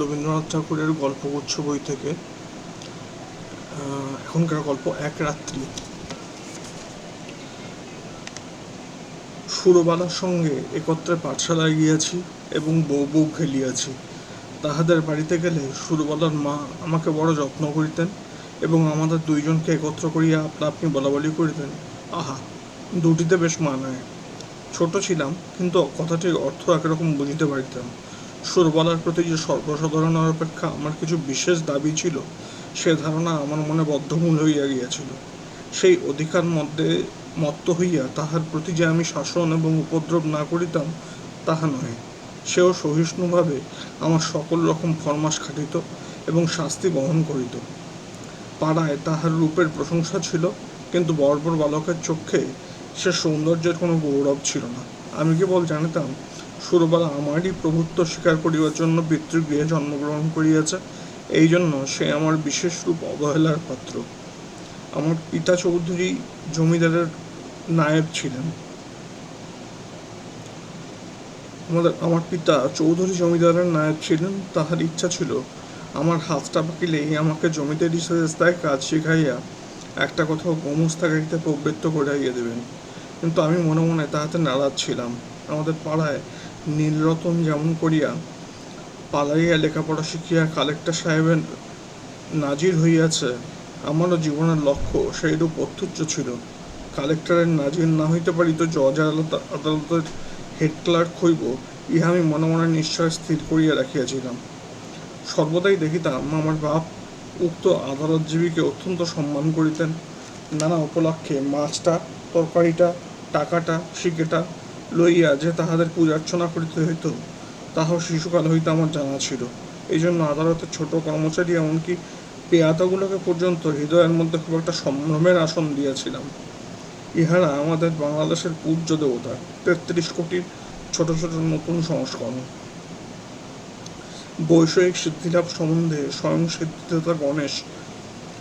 রবীন্দ্রনাথ ঠাকুরের গল্পগুচ্ছ বই থেকে এখনকার গল্প এক রাত্রি। সুরবালার সঙ্গে একত্রে পাঠশালায় গিয়াছি এবং বউ বউ খেলিয়াছি। তাহাদের বাড়িতে গেলে সুরবালার মা আমাকে বড় যত্ন করিতেন এবং আমাদের দুইজনকে একত্র করিয়া আপনা আপনি বলাবলি করিতেন। আহা, দুটিতে বেশ মানায়। ছোট ছিলাম, কিন্তু কথাটির অর্থ একরকম বুঝিতে পারিতাম। সুরবালার প্রতি যে সর্বসাধারণের অপেক্ষা আমার কিছু বিশেষ দাবি ছিল, সে ধারণা আমার মনে বদ্ধমূল হইয়া গিয়াছিল। সেই অধিকার মধ্যে মত্ত হইয়া তাহার প্রতি যে আমি শাসন এবং উপদ্রব না করিতাম, তাহা নহে। সেও সহিষ্ণুভাবে আমার সকল রকম ফরমাস খাটিত এবং শাস্তি বহন করিত। পাড়ায় তাহার রূপের প্রশংসা ছিল, কিন্তু বর্বর বালকের চক্ষে সে সৌন্দর্যের কোনো গৌরব ছিল না। আমি কেবল জানিতাম সুরবালা আমারই প্রভুত্ব স্বীকার করিবার জন্য পিতৃগৃহে জন্মগ্রহণ করিয়াছে। এই জন্য সে আমার বিশেষ রূপ অবহেলার পাত্র। আমার পিতা চৌধুরী জমিদারের নায়েব ছিলেন। আমাদের, আমার পিতা চৌধুরী জমিদারের নায়ক ছিলেন, তাহার ইচ্ছা ছিল, আমার হাতটা পাকিলেই আমাকে জমিদারি সেরেস্তায় কাজ শিখাইয়া একটা কোথাও গোমস্তা গাড়িতে প্রবৃত্ত করাইয়া দেবেন। কিন্তু আমি মনে মনে তাহাতে নারাজ ছিলাম। আমাদের পাড়ায় নীলরতন যেমন করিয়া পালাইয়া লেখাপড়া শিখিয়া কালেক্টর সাহেবের নাজির হইয়াছে, আমারও জীবনের লক্ষ্য সেইরূপ অত্যুচ্চ ছিল। কালেক্টরের নাজির না হইতে পারিত জজ আদালত- আদালতের হেড ক্লার্ক হইব, ইহা আমি মনে মনে নিশ্চয় স্থির করিয়া রাখিয়াছিলাম। সর্বদাই দেখিতাম আমার বাপ উক্ত আদালতজীবীকে অত্যন্ত সম্মান করিতেন। নানা উপলক্ষে মাছটা, তরকারিটা, টাকাটা, শিকেটা লইয়া যে তাহাদের পূজার্চনা করিতে হইত, তাহাও শিশুকাল হইতে আমার জানা ছিল। এই জন্য আদালতের ছোট কর্মচারী এমনকি পেয়াতাগুলোকে পর্যন্ত হৃদয়ের মধ্যে খুব একটা সম্ভ্রমের আসন দিয়েছিলাম। ইহারা আমাদের বাংলাদেশের পূজ্য দেবতা, তেত্রিশ কোটির ছোট ছোট নতুন সংস্করণ। বৈষয়িক সিদ্ধিলাভ সম্বন্ধে স্বয়ং সিদ্ধিদাতা গণেশ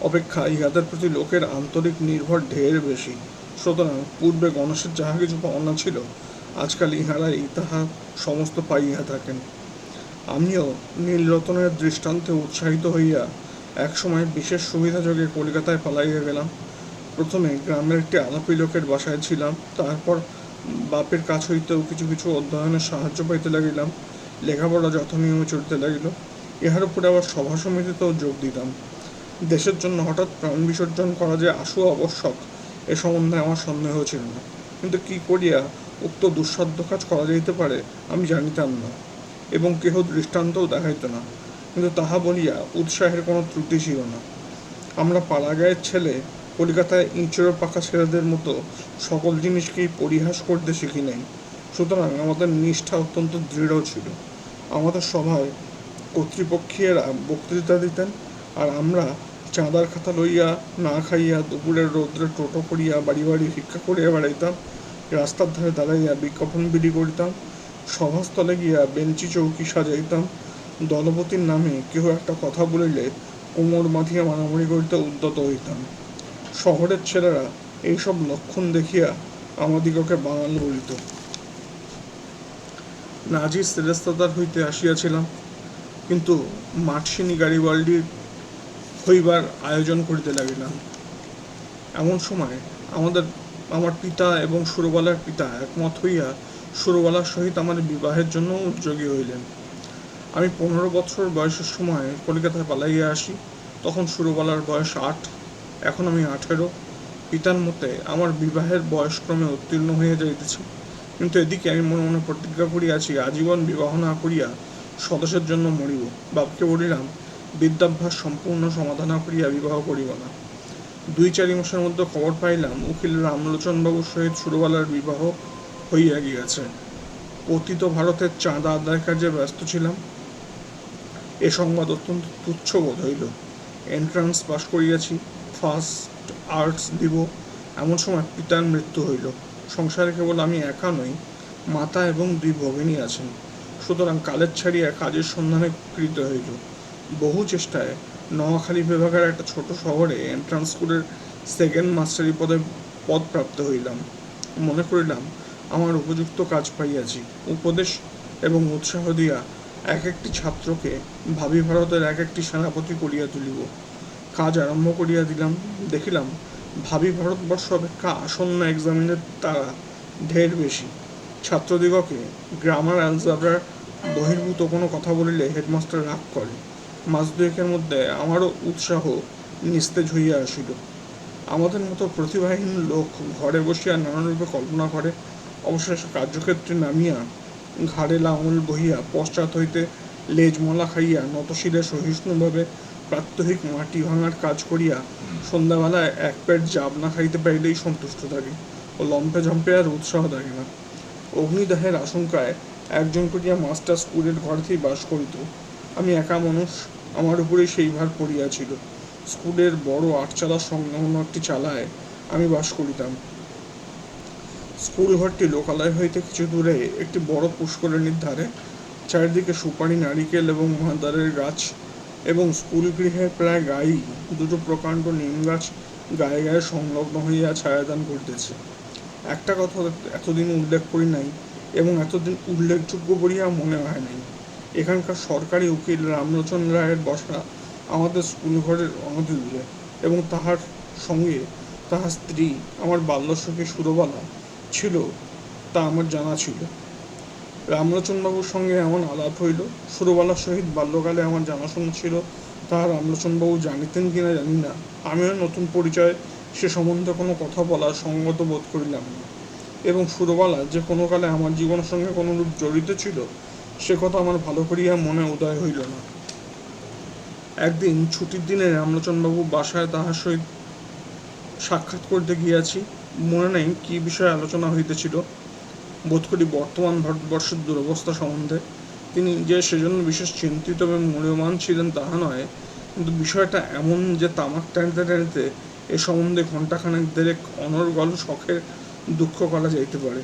অপেক্ষা ইহাদের প্রতি লোকের আন্তরিক নির্ভর ঢের বেশি। সুতরাং পূর্বে গণেশের যাহা কিছু পাওনা ছিল আজকাল ইহারাই তাহা সমস্ত পাইয়া থাকেন। আমিও নীলরতনের দৃষ্টান্তে উৎসাহিত হইয়া একসময় বিশেষ সুবিধাযোগে কলকাতায় পালাইয়া গেলাম। প্রথমে গ্রামের একটি আলাপি লোকের বাসায় ছিলাম, তারপর বাপের কাছ হইতেও কিছু কিছু অধ্যয়নের সাহায্য পাইতে লাগিলাম, লেখাপড়া যথানিয়মে চলতে লাগিল, ইহার উপরে আবার সভা সমিতিতেও যোগ দিতাম। দেশের জন্য হঠাৎ প্রাণ বিসর্জন করা যে আশু আবশ্যক, এ সম্বন্ধে আমার সন্দেহ ছিল না। কিন্তু কি করিয়া উক্ত দুঃসাধ্য কাজ করা যাইতে পারে, আমি জানিতাম না, এবং কেহ দৃষ্টান্তও দেখাইত না। কিন্তু তাহা বলিয়া উৎসাহের কোনো ত্রুটি ছিল না। আমরা পাড়াগাঁয়ের ছেলে কলিকাতায় ইঁচড়ো পাকা ছেলেদের মতো সকল জিনিসকেই পরিহাস করতে শিখি নাই। সুতরাং আমাদের নিষ্ঠা অত্যন্ত দৃঢ় ছিল। আমাদের সভায় কর্তৃপক্ষীয়রা বক্তৃতা দিতেন, আর আমরা চাঁদার খাতা লইয়া না খাইয়া দুপুরের রৌদ্রে টোটো করিয়া বাড়ি বাড়ি ভিক্ষা করিয়া বেড়াইতাম রাস্তার ধারে দাঁড়াইয়া বিজ্ঞাপন বিলি করিতাম, সভাস্থলে গিয়া বেঞ্চি চৌকি সাজাইতাম, দলপতির নামে কেহ একটা কথা বলিলে কোমর বাঁধিয়া মারামারি করিতে উদ্যত হইতাম। শহরের ছেলেরা এইসব লক্ষণ দেখিয়া আমাদিগকে বাঙাল বলিত। নাজির সেরেস্তাদার হইতে আসিয়াছিলাম, কিন্তু মাঠসিনী গাড়িওয়ালটির হইবার আয়োজন করিতে লাগিলাম। এমন সময় আমাদের আমার পিতা এবং সুরবালার পিতা একমত হইয়া সুরবালার সহিত আমার বিবাহের জন্য উদ্যোগী হইলেন। আমি পনেরো বছর বয়সের সময় কলকাতায় পালাইয়া আসি। তখন সুরবালার বয়স আট, এখন আমি আঠেরো। পিতার মতে আমার বিবাহের বয়সক্রমে উত্তীর্ণ হইয়া যাইতেছে। কিন্তু এদিকে আমি মনে মনে প্রতিজ্ঞা করিয়াছি, আজীবন বিবাহ না করিয়া স্বদেশের জন্য মরিব। বাপকে বলিলাম, বিদ্যাভ্যাস সম্পূর্ণ সমাধান করিয়া বিবাহ করিব না। দুই চারি মাসের মধ্যে খবর পাইলাম, উকিল রামলোচন বাবুর সহিত সুরবালার বিবাহ হইয়া গিয়াছে। অতীত ভারতের চাঁদা আদায় কাজে ব্যস্ত ছিলাম। এ সংবাদ অত্যন্ত তুচ্ছ বোধ হইল। এন্ট্রান্স পাশ করিয়াছি ফার্স্ট আর্টস দিব। এমন সময় পিতার মৃত্যু হইল। সংসারে কেবল আমি একা নই, মাতা এবং দুই ভগিনী আছেন। সুতরাং কালের ছাড়িয়া কাজের সন্ধানে কৃত হইল। বহু চেষ্টায় নোয়াখালী বিভাগের একটা ছোট শহরে এন্ট্রান্স স্কুলের সেকেন্ড মাস্টারি পদে পদ প্রাপ্ত হইলাম। মনে করিলাম, আমার উপযুক্ত কাজ পাইয়াছি। উপদেশ এবং উৎসাহ দিয়া এক একটি ছাত্রকে ভাবি ভারতের এক একটি সেনাপতি করিয়া তুলিব। কাজ আরম্ভ করিয়া দিলাম, দেখিলাম ভাবি ভারতবর্ষ অপেক্ষা আসন্ন এক্সামিনের তারা ঢের বেশি। ছাত্রদিগকে গ্রামার অ্যালজাবরার বহির্ভূত কোনো কথা বলিলে হেডমাস্টার রাগ করে। মাস দুয়েকের মধ্যে আমারও উৎসাহ নিস্তেজ হইয়া আসিল। আমাদের মতো প্রতিভাহীন লোক ঘরে বসিয়া নানারূপে কল্পনা করে, অবশেষে কার্যক্ষেত্রে নামিয়া ঘাড়ে লাঙল বহিয়া পশ্চাৎ হইতে লেজ মলা খাইয়া নতশিরে সহিষ্ণুভাবে প্রাত্যহিক মাটি ভাঙার কাজ করিয়া সন্ধ্যাবেলায় এক পেট জাব না খাইতে পারিলেই সন্তুষ্ট থাকে ও লম্পে ঝম্পে আর উৎসাহ থাকে না। অগ্নিদাহের আশঙ্কায় একজন করিয়া মাস্টার স্কুলের ঘরেতেই বাস করিত। আমি একা মানুষ, আমার উপরেই সেই ভার পড়িয়াছিল স্কুলের বড় আটচালা সংলগ্ন একটি চালায় আমি বাস করিতাম। স্কুল ঘরটি লোকালয় হইতে কিছু দূরে একটি বড় পুষ্করিণীর ধারে। চারিদিকে সুপারি, নারিকেল এবং মহাদারের গাছ এবং স্কুল গৃহের প্রায় গায়েই দুটো প্রকাণ্ড নিম গাছ গায়ে গায়ে সংলগ্ন হইয়া ছায়াদান করিতেছে। একটা কথা এতদিন উল্লেখ করি নাই এবং এতদিন উল্লেখযোগ্য বলিয়া মনে হয় নাই। এখানকার সরকারি উকিল রামলোচন রায়ের বসা আমাদের স্কুল ঘরের অনতিদূরে এবং তাহার সঙ্গে তাহার স্ত্রী, আমার বাল্যসখী সুরবালা ছিল, তা আমার জানা ছিল। রামলোচনবাবুর সঙ্গে এমন আলাপ হইল, সুরবালার সহিত বাল্যকালে আমার জানাশোনা ছিল তাহা রামলোচনবাবু জানিতেন কিনা জানি না। আমিও নতুন পরিচয় সে সম্বন্ধে কোনো কথা বলা সঙ্গত বোধ করিলাম না। এবং সুরবালা যে কোনো কালে আমার জীবনের সঙ্গে কোনো রূপ জড়িত ছিল সে কথা আমার ভালো করিয়া মনে উদয় হইল না। একদিন ছুটির দিনে রামলোচনবাবু বাসায় তাহার সহিত সাক্ষাৎ করতে গিয়াছি। মনে নেই কি বিষয়ে আলোচনা হইতেছিল। বোধ করি বর্তমান ভারতবর্ষের দুরবস্থা সম্বন্ধে। তিনি যে সেজন্য বিশেষ চিন্তিত এবং মূল্যবান ছিলেন তাহা নয়, কিন্তু বিষয়টা এমন যে তামাক টানিতে টানিতে এ সম্বন্ধে ঘণ্টাখানেক দেরেক অনর্গল শখের দুঃখ করা যাইতে পারে।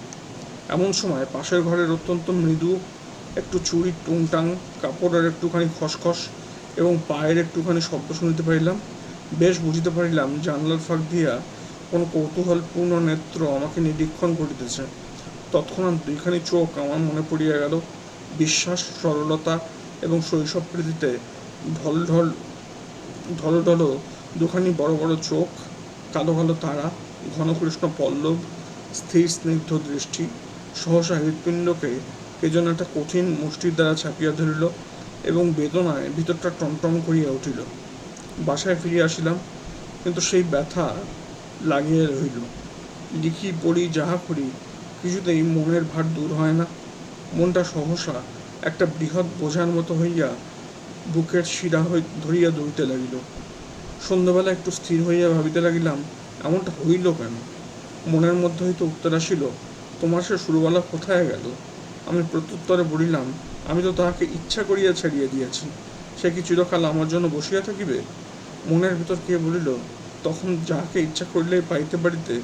এমন সময় পাশের ঘরের অত্যন্ত মৃদু একটু চুরির টুংটাং, কাপড়ের একটুখানি খসখস এবং পায়ের একটুখানি শব্দ শুনিতে পারিলাম। বেশ বুঝিতে পারিলাম, জানলার ফাঁক দিয়া কোনো কৌতূহলপূর্ণ নেত্র আমাকে নিরীক্ষণ করিতেছে। তৎক্ষণাৎ দুইখানি চোখ আমার মনে পড়িয়া গেল, বিশ্বাস, সরলতা এবং শৈশব প্রীতিতে ঢল ঢল ঢল ঢল দুখানি বড় বড় চোখ, কালো কালো তারা ঘনকৃষ্ণ পল্লব, স্থির স্নিগ্ধ দৃষ্টি, সহসা হৃৎপিণ্ডকে কে যেন একটা কঠিন মুষ্টির দ্বারা ছাপিয়া ধরিল এবং বেদনায় ভিতরটা টনটন করিয়া উঠিল। বাসায় ফিরিয়া আসিলাম, কিন্তু সেই ব্যথা লাগিয়ে রহিল। লিখি পড়ি, যাহা করি, কিছুতেই মনের ভার দূর হয় না। মনটা সহসা একটা বৃহৎ বোঝার মতো হইয়া বুকের শিরা হই, ধরিয়া দৌড়িতে লাগিল। সন্ধ্যাবেলা একটু স্থির হইয়া ভাবিতে লাগিলাম, এমনটা হইল কেন? মনের মধ্যে হইতে উত্তর আসিল, তোমার সে শুরুবেলা কোথায় গেল? আমি প্রত্যুত্তরে বলিলাম, আমি তো তাহাকে ইচ্ছা করিয়া ছাড়িয়া দিয়াছি। সে কি চিরকাল আমার জন্য বসিয়া থাকিবে? মনের ভিতর কে বলিল, তখন যাহাকে ইচ্ছা করিলেই পাইতে পারিতে।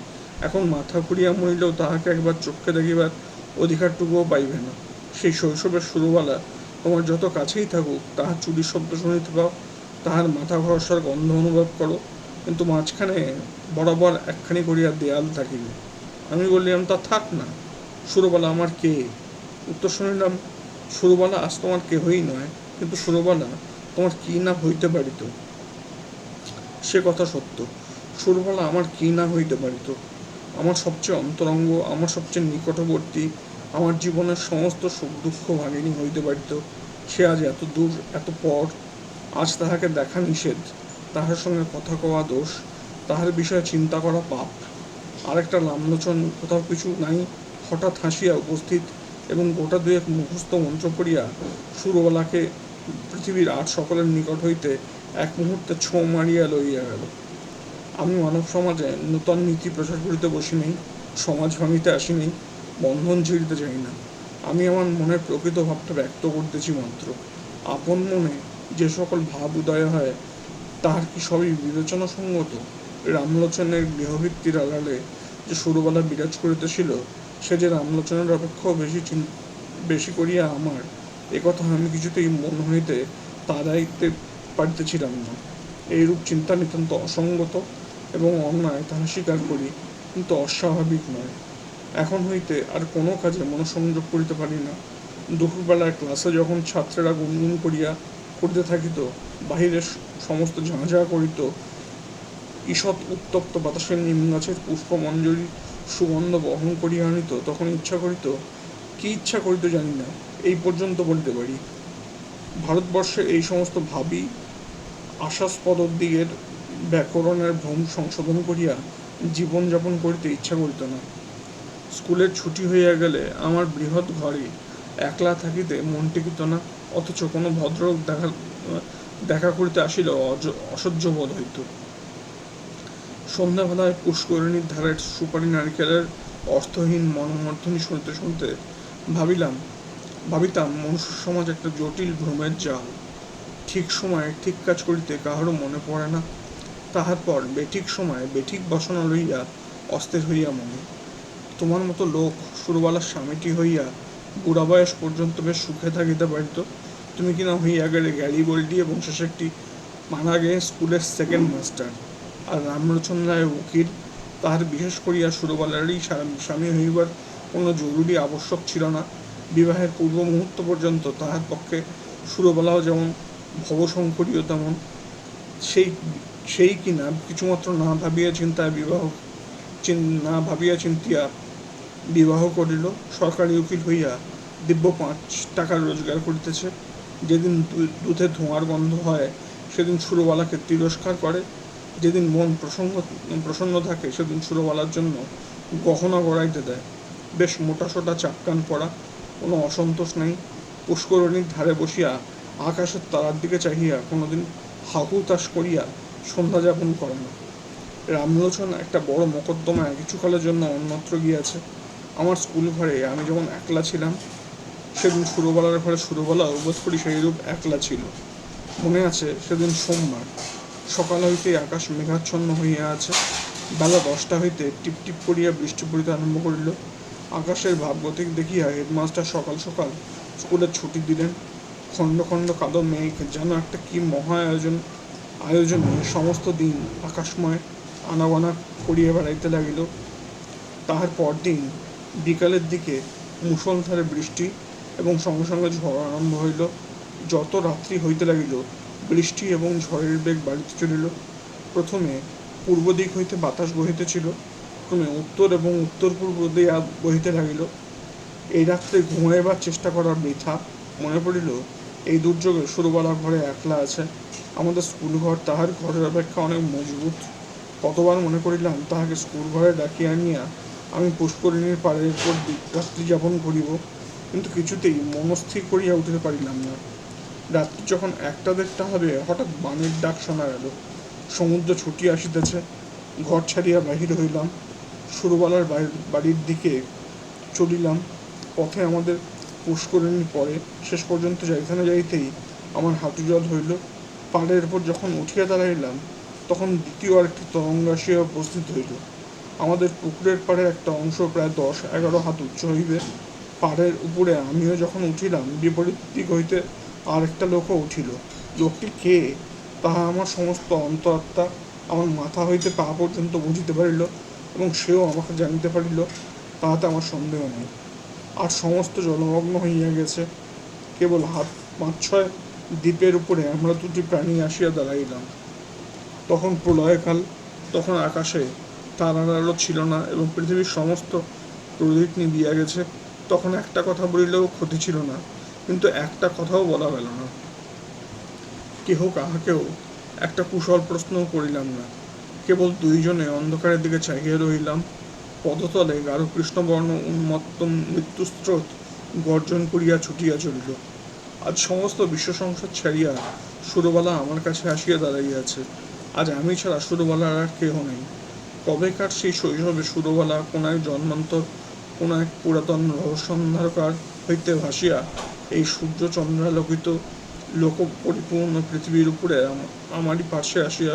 এখন মাথা ঘুরিয়া মরিলেও তাহাকে একবার চোখকে দেখিবার অধিকারটুকুও পাইবে না। সেই শৈশবের শুরুবেলা তোমার যত কাছেই থাকুক, তাহার চুরির শব্দ শুনিতে পাও, তাহার মাথা ভরসার গন্ধ অনুভব করো। কিন্তু মাঝখানে বরাবর একখানি করিয়া দেয়াল থাকিবে। আমি বললাম, তা থাক না। সুরবালা আমার কে উত্তর শুনিলাম সুরবালা, আজ তোমার কেহই নয়, কিন্তু সুরবালা, তোমার কি না হইতে পারিত? সে কথা সত্য। সুরবালা, আমার কি না হইতে পারিত? আমার সবচেয়ে অন্তরঙ্গ, আমার সবচেয়ে নিকটবর্তী, আমার জীবনের সমস্ত সুখ দুঃখ ভাগিনী হইতে পারিত। সে আজ এত দূর, এত পর, আজ তাহাকে দেখা নিষেধ। তাহার সঙ্গে কথা কওয়া দোষ, তাহার বিষয়ে চিন্তা করা পাপ। আরেকটা লামলোচন, কোথাও কিছু নাই, হঠাৎ হাসিয়া উপস্থিত এবং গোটা দুয়েক মুখস্থ মন্ত্র পড়িয়া সুরবালাকে পৃথিবীর আর সকলের নিকট হইতে এক মুহূর্তে ছো মারিয়া লইয়া গেল। আমি মানব সমাজে নূতন নীতি প্রচার করিতে বসি নাই, সমাজ ভাঙিতে আসি নাই, বন্ধন ছিঁড়িতে চাই না। আমি আমার মনের প্রকৃত ভাবটা ব্যক্ত করতেছি মাত্র। আপন মনে যে সকল ভাব উদয় হয়, তাহার কি সবই বিবেচনা সঙ্গত? রামলোচনের গৃহভিত্তির আড়ালে যে সরুবেলা বিরাজ করিতেছিল সে যে রামলোচনের অপেক্ষাও বেশি বেশি করিয়া আমার একথা আমি কিছুতেই মন হইতে তাড়াইতে পারিতেছিলাম না। এইরূপ চিন্তা নিতান্ত অসঙ্গত এবং অন্যায় তাহা স্বীকার করি, কিন্তু অস্বাভাবিক নয়। এখন হইতে আর কোনো কাজে মনোসংযোগ করিতে পারি না। দুপুরবেলায় ক্লাসে যখন ছাত্রেরা গুনগুন করিয়া করিতে থাকিত, বাহিরে সমস্ত ঝাঁঝা করিত, ঈষৎ উত্তপ্ত বাতাসের নিম গাছের পুষ্পমঞ্জরি সুগন্ধ বহন করিয়া আনিত, তখন ইচ্ছা করিত, কি ইচ্ছা করিত জানি না, এই পর্যন্ত বলতে পারি। ভারতবর্ষে এই সমস্ত ভাবি, আশাস্পদ দিকের ব্যাকরণের ভ্রম সংশোধন করিয়া জীবনযাপন করিতে ইচ্ছা করিত না। স্কুলের ছুটি হইয়া গেলে আমার বৃহৎ ঘরে একলা থাকিতে মন টিকিত না, অথচ কোনো ভদ্রলোক দেখা দেখা করিতে আসিলেও অজ- অসহ্য বোধ হইত। সন্ধ্যাবেলায় পুষ্করিণীর ধারের সুপারি নারকেলের অর্থহীন মনোমর্ধনী শুনতে শুনতে ভাবিলাম, ভাবিতাম মনুষ্য সমাজ একটা জটিল ভ্রমের জাল। ঠিক সময়ে ঠিক কাজ করিতে কাহারও মনে পড়ে না। তাহার পর বেঠিক সময়ে বেঠিক বাসনা লইয়া অস্থির হইয়া মনে। তোমার মতো লোক সুরবালার স্বামীটি হইয়া বুড়া বয়স পর্যন্ত বেশ সুখে থাকিতে পারিত। তুমি কিনা হইয়া গেলে গ্যারি গোল্ডি এবং শেষে একটি মারা গে স্কুলের সেকেন্ড মাস্টার। রামলোচন রায় উকিল, তাহার বিশেষ করিয়া সুরবালারই স্বামী হইবার কোনো জরুরি আবশ্যক ছিল না। বিবাহের পূর্ব মুহূর্ত পর্যন্ত তাহার পক্ষে সুরবালাও যেমন ভবশঙ্করীয় তেমন। সেই সেই কিনা কিছুমাত্র না ভাবিয়া চিন্তায় বিবাহ না ভাবিয়া চিন্তিয়া বিবাহ করিল। সরকারি উকিল হইয়া দিব্য পাঁচ টাকার রোজগার করিতেছে। যেদিন দুধে ধোঁয়ার গন্ধ হয়, সেদিন সুরবালাকে তিরস্কার করে। যেদিন মন প্রসঙ্গ প্রসন্ন থাকে, সেদিন সুরবালার জন্য গহনা গড়াইতে দেয়। বেশ মোটাসোটা চাপকান পড়া কোনো অসন্তোষ নেই। পুষ্করণীর ধারে বসিয়া আকাশের তারার দিকে চাহিয়া কোনোদিন হাহুতাস করিয়া সন্ধ্যা যাপন করে না। রামলোচন একটা বড় মোকদ্দমায় কিছুকালের জন্য অন্যত্র গিয়াছে। আমার স্কুল ঘরে আমি যখন একলা ছিলাম, সেদিন সুরবালার ঘরে সুরবালা বোধ করি সেইরূপ একলা ছিল। মনে আছে সেদিন সোমবার। সকাল হইতে আকাশ মেঘাচ্ছন্ন হইয়া আছে। বেলা দশটা হইতে টিপ টিপ করিয়া বৃষ্টি পড়িতে আরম্ভ করিল। আকাশের ভাবগতিক দেখিয়া হেডমাস্টার সকাল সকাল স্কুলের ছুটি দিলেন। খণ্ড খণ্ড কাদো মেঘ, যেন একটা কি মহা আয়োজন আয়োজনে সমস্ত দিন আকাশময় আনাবানা করিয়া বেড়াইতে লাগিল। তাহার পরদিন বিকালের দিকে মুষলধারে বৃষ্টি এবং সঙ্গে সঙ্গে ঝড় আরম্ভ হইল। যত রাত্রি হইতে লাগিল বৃষ্টি এবং ঝড়ের বেগ বাড়িতে চলিল প্রথমে পূর্ব দিক হইতে বাতাস বহিতেছিল ক্রমে উত্তর এবং উত্তর পূর্ব দিয়া বহিতে লাগিল। এই রাত্রে ঘুমাইবার চেষ্টা করা বৃথা মনে পড়িল, এই দুর্যোগে সুরবালা ঘরে একলা আছে। আমাদের স্কুল ঘর তাহার ঘরের অপেক্ষা অনেক মজবুত। কতবার মনে করিলাম, তাহাকে স্কুল ঘরে ডাকিয়া আনিয়া আমি পুষ্করিণীর পাড়ের উপর রাত্রি যাপন করিব, কিন্তু কিছুতেই মনস্থির করিয়া উঠিতে পারিলাম না। রাত্রি যখন একটা দেড়টা হবে, হঠাৎ বানের ডাক শোনা গেল। সমুদ্র ছুটিয়া আসিতেছে, ঘর ছাড়িয়া বাহির হইলাম। সুরবালার বাড়ির দিকে চলিলাম। পথে আমাদের পুষ্করিণী পরে শেষ পর্যন্ত যাইখানে যাইতেই আমার হাঁটু জল হইল। পাড়ের উপর যখন উঠিয়া দাঁড়াইলাম, তখন দ্বিতীয় আরেকটি তরঙ্গ আসিয়া উপস্থিত হইল। আমাদের পুকুরের পাড়ের একটা অংশ প্রায় দশ এগারো হাত উচ্চ হইবে। পাড়ের উপরে আমিও যখন উঠিলাম, বিপরীত দিক হইতে আরেকটা লোকও উঠিল। লোকটি কে? তাহা আমার সমস্ত অন্তরাত্মা আমার মাথা হইতে পা পর্যন্ত বুঝিতে পারিল এবং সেও আমাকে জানিতে পারিল, তাহাতে আমার সন্দেহ নেই। আর সমস্ত জলমগ্ন হইয়া গেছে। কেবল হাত পাঁচ ছয় দ্বীপের উপরে আমরা দুটি প্রাণী আসিয়া দাঁড়াইলাম। তখন প্রলয়কাল, তখন আকাশে তারার আলো ছিল না এবং পৃথিবীর সমস্ত প্রদীপ নিবিয়া গেছে। তখন একটা কথা বলিলেও ক্ষতি ছিল না। কিন্তু একটা কথাও বলা গেল না। কেহ কাহাকেও একটা কুশল প্রশ্নও করিলাম না। কেবল দুইজনে অন্ধকারের দিকে চাহিয়া রহিলাম। পদতলে গাঢ় কৃষ্ণবর্ণ উন্মত্ত মৃত্যুস্রোত গর্জন করিয়া ছুটিয়া চলিল। আজ সমস্ত বিশ্ব সংসার ছাড়িয়া সুরবালা আমার কাছে আসিয়া দাঁড়াইয়াছে আজ আমি ছাড়া সুরবালার আর কেহ নেই। কবেকার সেই শৈশবে সুরবালা কোন এক জন্মান্তর কোন এক পুরাতন রহস্যন্ধারকার হইতে ভাসিয়া এই সূর্য চন্দ্রালোকিত লোক পরিপূর্ণ পৃথিবীর উপরে আমারই পাশে আসিয়া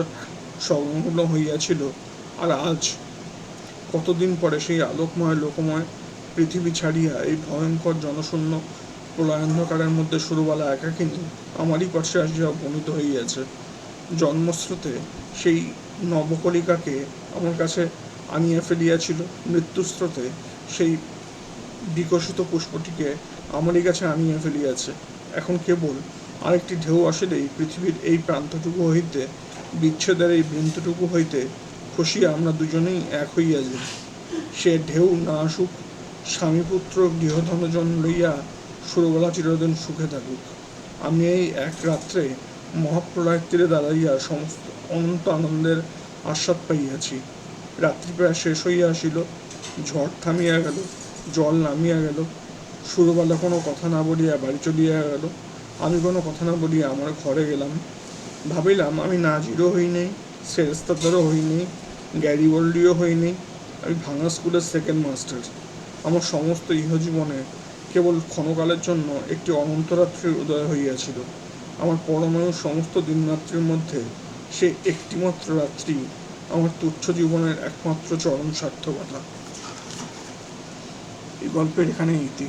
সংলগ্ন হইয়াছিল। আর আজ কতদিন পরে সেই আলোকময়, লোকময় পৃথিবী ছাড়িয়া এই ভয়ঙ্কর জনশূন্য প্রলয়ান্ধকারের মধ্যে সুরবালা একাকিনী আমারই পাশে আসিয়া উপনীত হইয়াছে। জন্মস্রোতে সেই নবকলিকাকে আমার কাছে আনিয়া ফেলিয়াছিল। মৃত্যুস্রোতে সেই বিকশিত পুষ্পটিকে আমারই কাছে আনিয়া ফেলিয়াছে। এখন কেবল আরেকটি ঢেউ আসিলেই পৃথিবীর এই প্রান্তটুকু হইতে, বিচ্ছেদের এই বিন্দুটুকু হইতে খসিয়া আমরা দুজনেই এক হইয়া যাই। সে ঢেউ না আসুক, স্বামীপুত্র গৃহধনজন লইয়া সুরবেলা চিরদিন সুখে থাকুক। আমি এই এক রাত্রে মহাপ্রলয়ের তীরে দাঁড়াইয়া সমস্ত অনন্ত আনন্দের আস্বাদ পাইয়াছি। রাত্রি প্রায় শেষ হইয়া আসিল, ঝড় থামিয়া গেল। জল নামিয়া গেল। সুরবালা কোনো কথা না বলিয়া বাড়ি চলিয়া গেল। আমি কোনো কথা না বলিয়া আমার ঘরে গেলাম। ভাবিলাম, আমি নাজিরও হই নাই সেরেস্তাদারও হই নাই গ্যারিওল্ডিও হই নাই, আমি ভাঙা স্কুলের সেকেন্ড মাস্টার আমার সমস্ত ইহজীবনে কেবল ক্ষণকালের জন্য একটি অনন্তরাত্রির উদয় হইয়াছিল। আমার পরমায়ু সমস্ত দিনরাত্রির মধ্যে সে একটিমাত্র রাত্রি আমার তুচ্ছ জীবনের একমাত্র চরম সার্থকতা এই গল্পের এখানে ইতি